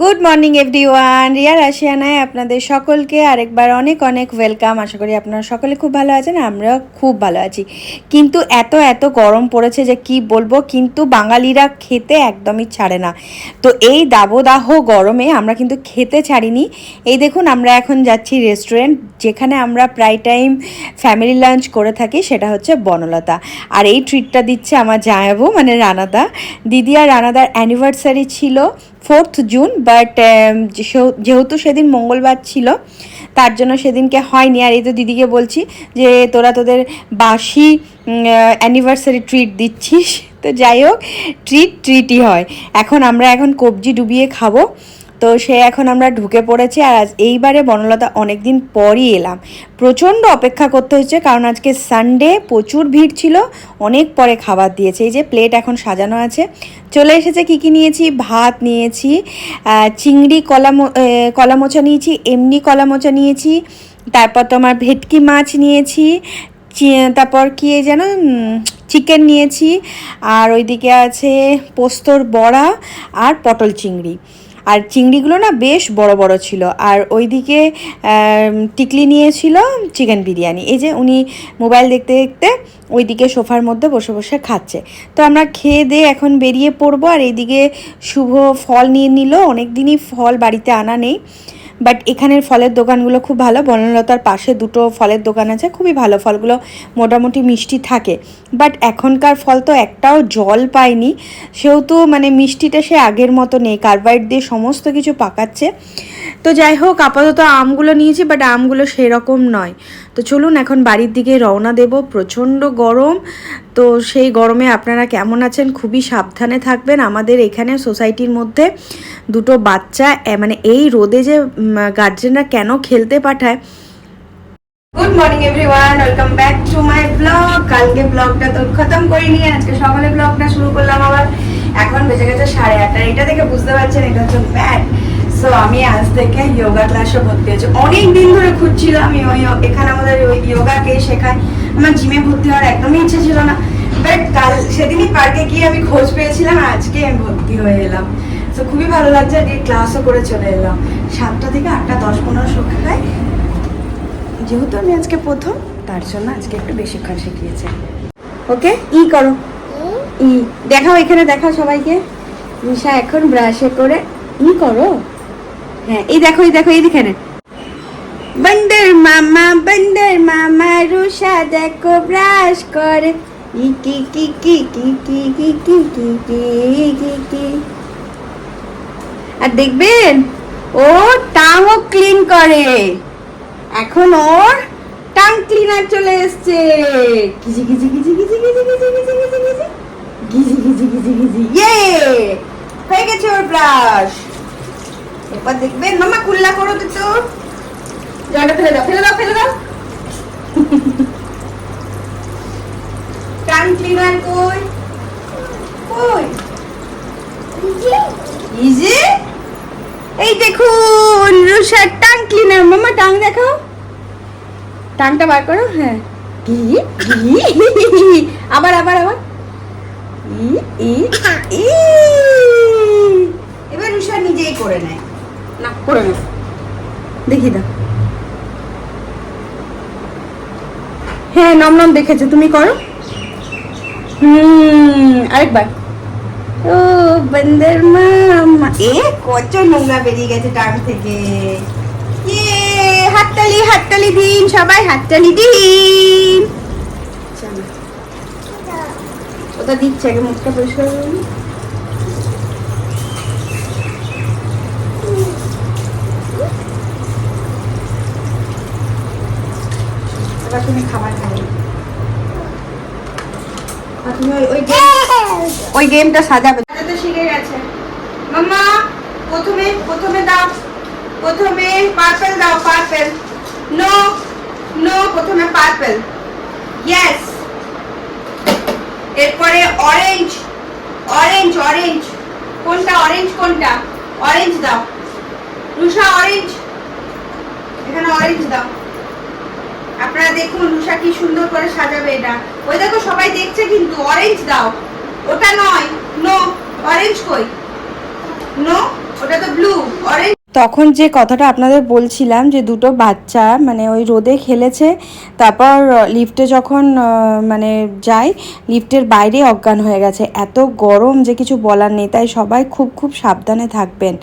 Good morning every one Riya রাশিয়ানায় আপনাদের সকলকে আরেকবার অনেক অনেক ওয়েলকাম আশা করি আপনারা সকলে খুব ভালো আছেন, আমরাও খুব ভালো আছি। কিন্তু এত এত গরম পড়েছে যে কি বলব, কিন্তু বাঙালিরা খেতে একদমই ছাড়ে না। তো এই দাবদাহ গরমে আমরা কিন্তু খেতে ছাড়িনি। এই দেখুন, আমরা এখন যাচ্ছি রেস্টুরেন্ট যেখানে আমরা প্রায় টাইম ফ্যামিলি লাঞ্চ করে থাকি, সেটা হচ্ছে বনলতা। আর এই ট্রিটটা দিচ্ছে আমার জায়াবু মানে রানাদা। দিদি আর রানাদার অ্যানিভার্সারি ছিল। ফোর্থ জুন বাট যেহেতু সেদিন মঙ্গলবার ছিল, তার জন্য সেদিনকে হয়নি। আর এই তো দিদিকে বলছি যে, তোরা তোদের বাসি অ্যানিভার্সারি ট্রিট দিচ্ছিস। তো যাই হোক ট্রিট ট্রিটই হয়। এখন আমরা এখন কবজি ডুবিয়ে খাব। তো সে এখন আমরা ঢুকে পড়েছি আর আজ এইবারে বনলতা অনেক দিন পরই এলাম। প্রচণ্ড অপেক্ষা করতে হচ্ছে কারণ আজকে সানডে প্রচুর ভিড় ছিল অনেক পরে খাবার দিয়েছে। এই যে প্লেট এখন সাজানো আছে। চলে এসেছে কি কি নিয়েছি? ভাত নিয়েছি চিংড়ি কলা মো- এ, কলা মোচা নিয়েছি এমনি কলা মোচা নিয়েছি তারপর তোমার ভেটকি মাছ নিয়েছি তারপর কি যেন চিকেন নিয়েছি আর ওইদিকে আছে পোস্তর বড়া আর পটল চিংড়ি। আর চিংড়িগুলো না বেশ বড় বড় ছিল। আর ওইদিকে টিকলি নিয়েছিল চিকেন বিরিয়ানি। এই যে উনি মোবাইল দেখতে দেখতে ওইদিকে সোফার মধ্যে বসে বসে খাচ্ছে। তো আমরা খেয়ে দিয়ে এখন বেরিয়ে পড়ব। আর এইদিকে শুভ ফল নিয়ে নিল। অনেক দিনই ফল বাড়িতে আনা নেই। বাট এখানের ফলের দোকানগুলো খুব ভালো। বনলতার পাশে দুটো ফলের দোকান আছে, খুবই ভালো। ফলগুলো মোটামুটি মিষ্টি থাকে। বাট এখনকার ফল তো একটাও জল পায়নি। সেহেতু মানে মিষ্টিটা সে আগের মতো নেই। কার্বাইড দিয়ে সমস্ত কিছু পাকাচ্ছে। তো যাই হোক, আপাতত আমগুলো নিয়েছি বাট আমগুলো সেরকম নয়। তো চলুন এখন বাড়ির দিকে রওনা দেব। প্রচণ্ড গরম। তো সেই গরমে আপনারা কেমন আছেন? খুবই সাবধানে থাকবেন। আমাদের এখানে সোসাইটির মধ্যে দুটো বাচ্চা মানে এই রোদে যে গার্জেনরা কেন খেলতে পাঠায়। Good morning everyone welcome back to my blog কালকে ব্লগটা তো খতম করে নিয়ে আজকে সকালে ব্লগটা শুরু করলাম আবার। এখন বেজে গেছে সাড়ে আটটা। এটা দেখে বুঝতে পারছেন, এটা হচ্ছে ব্যাট সো আমি আজ থেকে যোগা ক্লাসে ভর্তি হয়েছি। অনেক দিন ধরে খুঁজছিলাম আমি ওই এখানে আমাদের ওই যোগা কে শেখায়। আমার জিমে ভর্তি হওয়ার একদমই ইচ্ছে ছিল না। বাট কাল সেদিনই পার্কে গিয়ে আমি খোঁজ পেয়েছিলাম আজকে আমি ভর্তি হয়ে এলাম। তো খুবই ভালো লাগছে আজকে ক্লাসও করে চলে এলাম। সাতটা থেকে আটটা দশ পনেরো সকালে। যেহেতু আমি আজকে প্রথম তার জন্য আজকে একটু বেশিক্ষণ শিখিয়েছে। ওকে ই করো। ই? দেখাও এখানে দেখাও সবাইকে। নিশা এখন ব্রাশে করে ই করো। হ্যাঁ এই দেখো এই দেখো এইখানে বন্ডার মামা বন্ডার মামা রুষা দেখো ব্রাশ করে কি কি কি কি কি কি কি কি কি কি কি আর দেখবেন ও টাঙও ক্লিন করে এখন ওর টাং ক্লিনার চলে এসছে গিজি গিজি গিজি গিজি গিজি গিজি গিজি গিজি গিজি গিজি গিজি গিজি গিজি ইয়ে হয়ে গেছে ওর ব্রাশ এবার দেখবেন মামা কুল্লা করো তো ফেলে দাও ফেলে দাও ফেলে দাও। ক্লিনার কই? কই? ইজি? এই দেখুন রুষার টাং ক্লিনার মামা টাং দেখাও। টাংটা বার করো হ্যাঁ। কি আবার আবার আবার। এবার রুষা নিজেই করে নেয়। দেখি দাও হ্যাঁ নম নম দেখেছ তুমি করো। হুম আরেকবার। ও বন্দর মামা। এ কত নোংরা বেরিয়ে গেছে টাং থেকে। ইয়ে হাততালি হাততালি দিন সবাই হাততালি দিন। ওটা দিচ্ছে আগে মুখটা পরিষ্কার তুমি খাবার খাবে। তুমি ওই ওই গেমটা সাজাবে। সাজাতে শিখে গেছে। মাম্মা প্রথমে প্রথমে দাও। প্রথমে পার্পল দাও পার্পল নো নো প্রথমে পার্পল ইয়েস এরপরে অরেঞ্জ অরেঞ্জ অরেঞ্জ কোনটা? অরেঞ্জ কোনটা? অরেঞ্জ দাও। রুষা অরেঞ্জ এখানে অরেঞ্জ দাও। আপনারা দেখুন উষা কি সুন্দর করে সাজাবে এটা। ওই দেখো সবাই দেখছে কিন্তু অরেঞ্জ দাও। ওটা নয় নো অরেঞ্জ কই? নো ওটা তো ব্লু তখন যে কথাটা আপনাদের বলছিলাম যে দুটো বাচ্চা মানে ওই রোদে খেলেছে, তারপর লিফটে যখন মানে যাই লিফটের বাইরে অজ্ঞান হয়ে গেছে। এত গরম যে কিছু বলার নেই, তাই সবাই খুব খুব সাবধানে থাকবেন।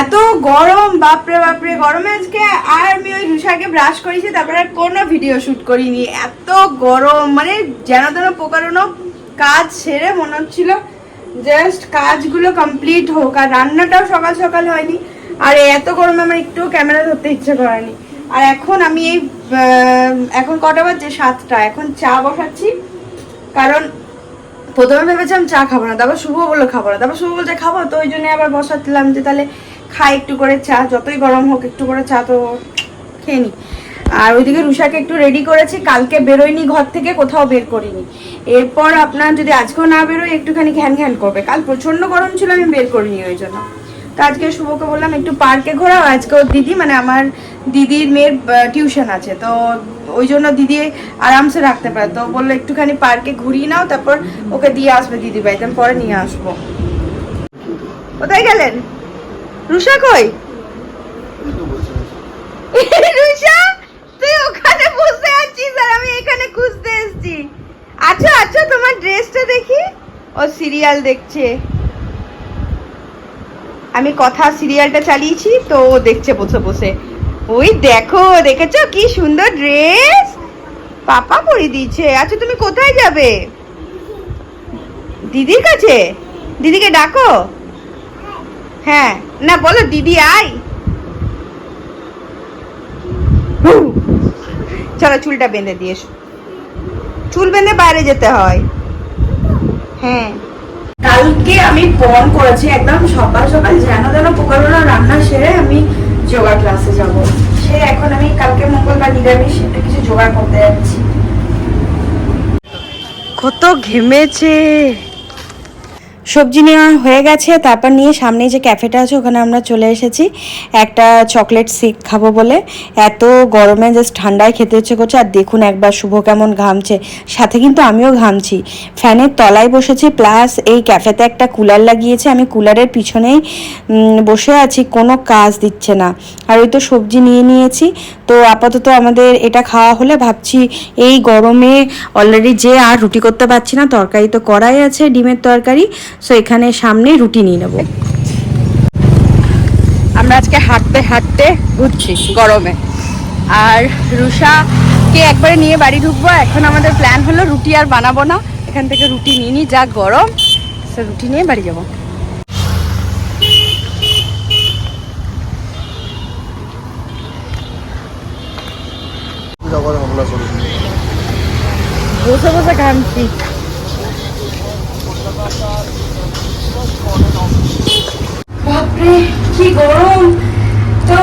এত গরম, বাপরে বাপরে, গরমে আজকে আর আমি ওই রুষাকে ব্রাশ করেছি তারপরে আর কোনো ভিডিও শুট করিনি। এত গরম মানে যেন তেন প্রকারণ কাজ সেরে মনে হচ্ছিল জাস্ট কাজগুলো কমপ্লিট হোক। আর রান্নাটাও সকাল সকাল হয়নি। আর, এত গরমে আমার একটু ক্যামেরা ধরতে ইচ্ছে করেনি। আর এখন আমি এই এখন কটা বাজছে? সাতটা। এখন চা বসাচ্ছি। কারণ প্রথমে ভেবেছিলাম চা খাব না, তারপর শুভ বলল খাব না। তারপর শুভ বলছে, খাব? তো ওই জন্য আবার বসাচ্ছিলাম যে তাহলে খাই একটু করে চা, যতই গরম হোক একটু করে চা তো খেয়ে নি। আর ওইদিকে রুষাকে একটু রেডি করেছি, কালকে বেরোয়নি ঘর থেকে, কোথাও বের করিনি। এরপর আপনার যদি আজকেও না বেরোয়, একটুখানি ঘ্যান ঘ্যান করবে। কাল প্রচণ্ড গরম ছিল, আমি বের করিনি ওই জন্য। আজকে শুভকে বললাম একটু পার্কে ঘোরাও। আজকে ওর দিদি মানে আমার দিদির মেয়ের টিউশন আছে। তো ওই জন্য দিদি আরামসে রাখতে পারে। তো বলল, একটুখানি পার্কে ঘুরিয়ে নাও, তারপর ওকে দিয়ে আসবে দিদি বাড়িতে। আমি পরে নিয়ে আসব। কোথায় গেলেন? রুষা কই? রুষা তুই ওখানে বসে আছিস আর আমি এখানে খুঁজতে এসেছি। আচ্ছা আচ্ছা তোমার ড্রেসটা দেখি। ও সিরিয়াল দেখছে। আমি কথা সিরিয়ালটা চালিয়েছি, তো দেখছে বসে বসে। ওই দেখো, দেখেছ? কি সুন্দর ড্রেস! পাপা পরিয়ে দিয়েছে। আচ্ছা তুমি কোথায় যাবে? দিদির কাছে? দিদিকে ডাকো। হ্যাঁ না, বলো, দিদি, আয়। চলো, চুলটা বেঁধে দিয়ে চুল বেঁধে বাইরে যেতে হয়। হ্যাঁ। কালকে আমি পণ করেছি, একদম সকাল সকাল যেন যেন পোকারোনা রান্না সেরে আমি যোগা ক্লাসে যাব। সে এখন আমি কালকে মঙ্গলবার নিরামিষ, একটু কিছু যোগা করতে যাচ্ছি। কত ঘেমেছে। সবজি নেওয়া হয়ে গেছে, তারপর নিয়ে সামনে যে ক্যাফেটা আছে, ওখানে আমরা চলে এসেছি। একটা চকলেট সিক খাব বলে। এত গরমে জাস্ট ঠান্ডায় খেতে ইচ্ছে করছে। আর দেখুন একবার শুভ কেমন ঘামছে। সাথে কিন্তু আমিও ঘামছি। ফ্যানের তলায় বসেছি প্লাস এই ক্যাফেতে একটা কুলার লাগিয়েছে। আমি কুলারের পিছনেই বসে আছি, কোনো কাজ দিচ্ছে না। আর ওই তো সবজি নিয়ে নিয়েছি। তো আপাতত আমাদের এটা খাওয়া হলে ভাবছি, এই গরমে অলরেডি যে আর রুটি করতে পারছি না, তরকারি তো করাই আছে, ডিমের তরকারি। সো এখানে সামনে রুটি নিয়ে নেব। আমরা আজকে হাঁটতে হাঁটতে ঘুরছি গরমে। আর রুষাকে একবারে নিয়ে বাড়ি ঢুকবো। এখন আমাদের প্ল্যান হলো রুটি আর বানাবো না। এখান থেকে রুটি নিয়ে নিই, যা গরম। সো রুটি নিয়ে বাড়ি যাব। বসে বসে ঘামছি। বাপরে, কি গরম। তো,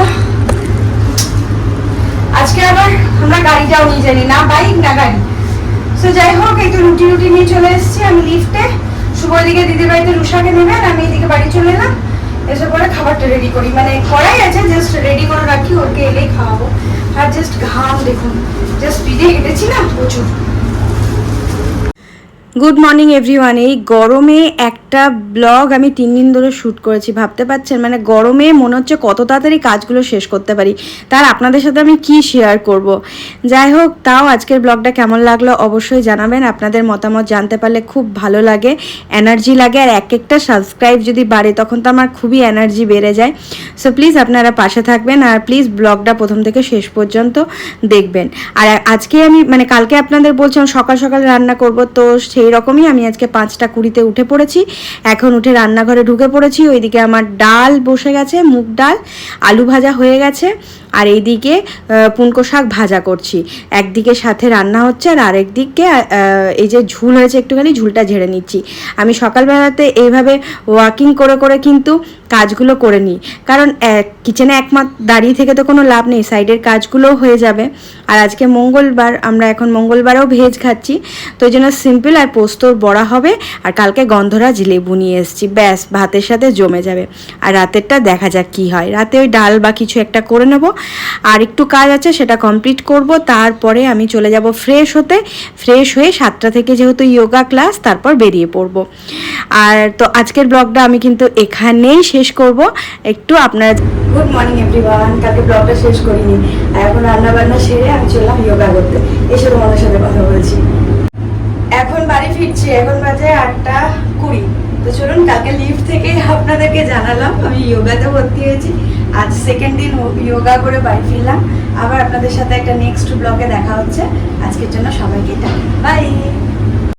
আজকে আবার আমরা গাড়িটাও নিয়ে জানি না বাইক, না গাড়ি। তো যাই হোক একটু রুটি রুটি নিয়ে চলে এসেছি আমি লিফটে। শুভ দিকে দিদির বাড়িতে রুষাকে নেবে আর আমি এদিকে বাড়ি চলে এলাম। এসে পরে খাবারটা রেডি করি। মানে করাই আছে জাস্ট রেডি করে রাখি ওকে এলেই খাওয়াবো। আর জাস্ট ঘাম, দেখুন জাস্ট স্পিডে হেঁটেছি না, প্রচুর। গুড মর্নিং এভরিওয়ান এই গরমে একটা ব্লগ আমি তিন দিন ধরে শ্যুট করেছি। ভাবতে পারছেন? মানে গরমে মনে হচ্ছে কত তাড়াতাড়ি কাজগুলো শেষ করতে পারি। তার আপনাদের সাথে আমি কি শেয়ার করব? যাই হোক, তাও আজকের ব্লগটা কেমন লাগল অবশ্যই জানাবেন। আপনাদের মতামত জানতে পারলে খুব ভালো লাগে এনার্জি লাগে। আর এক একটা সাবস্ক্রাইব যদি বাড়ে, তখন তো আমার খুবই এনার্জি বেড়ে যায়। সো প্লিজ আপনারা পাশে থাকবেন আর প্লিজ ব্লগটা প্রথম থেকে শেষ পর্যন্ত দেখবেন। আর আজকে আমি মানে কালকে আপনাদের বলছিলাম সকাল সকাল রান্না করব, তো সেই রকমই আমি আজকে পাঁচটা কুড়িতে উঠে পড়েছি। এখন উঠে রান্নাঘরে ঢুকে পড়েছি। ওইদিকে আমার ডাল বসে গেছে, মুগ ডাল, আলু ভাজা হয়ে গেছে। আর এইদিকে পুনকো শাক ভাজা করছি। একদিকে সাথে রান্না হচ্ছে আর আরেক দিকে এই যে ঝুল হয়েছে একটুখানি, ঝুলটা ঝেড়ে নিচ্ছি। আমি সকালবেলাতে এইভাবে ওয়াকিং করে করে কিন্তু কাজগুলো করে নিই। কারণ কিচেনে একমাত্র দাঁড়িয়ে থেকে তো কোনো লাভ নেই সাইডের কাজগুলোও হয়ে যাবে। আর আজকে মঙ্গলবার, আমরা এখন মঙ্গলবারেও ভেজ খাচ্ছি। তো ওই জন্য সিম্পল আর পোস্তর বড়া হবে আর কালকে গন্ধরাজ লেবু নিয়ে এসেছি। ব্যাস, ভাতের সাথে জমে যাবে। আর রাতেরটা দেখা যাক কি হয়। রাতে ওই ডাল বা কিছু একটা করে নেব। আর একটু কাজ আছে, সেটা কমপ্লিট করব। তারপরে আমি চলে যাব ফ্রেশ হতে। ফ্রেশ হয়ে সাতটা থেকে যেহেতু যোগা ক্লাস তারপর বেরিয়ে পড়ব। আর তো আজকের ব্লগটা আমি কিন্তু এখানেই শেষ করব। একটু আপনারা গুড মর্নিং এভরিওয়ান কালকে ব্লগটা শেষ করিনি। এখন রান্না বান্না সেরে আমি চললাম যোগা করতে। এসে তোমাদের সাথে কথা বলছি। এখন বাড়ি ফিরছি, এখন বাজে আটটা কুড়ি। তো চলুন, কালকে লিভ থেকে আপনাদেরকে জানালাম, আমি যোগাতে ভর্তি হয়েছি। আজ সেকেন্ড দিন ইয়োগা করে বাড়ি ফিরলাম। আবার আপনাদের সাথে একটা নেক্সট ব্লগে দেখা হচ্ছে। আজকের জন্য সবাইকে বাই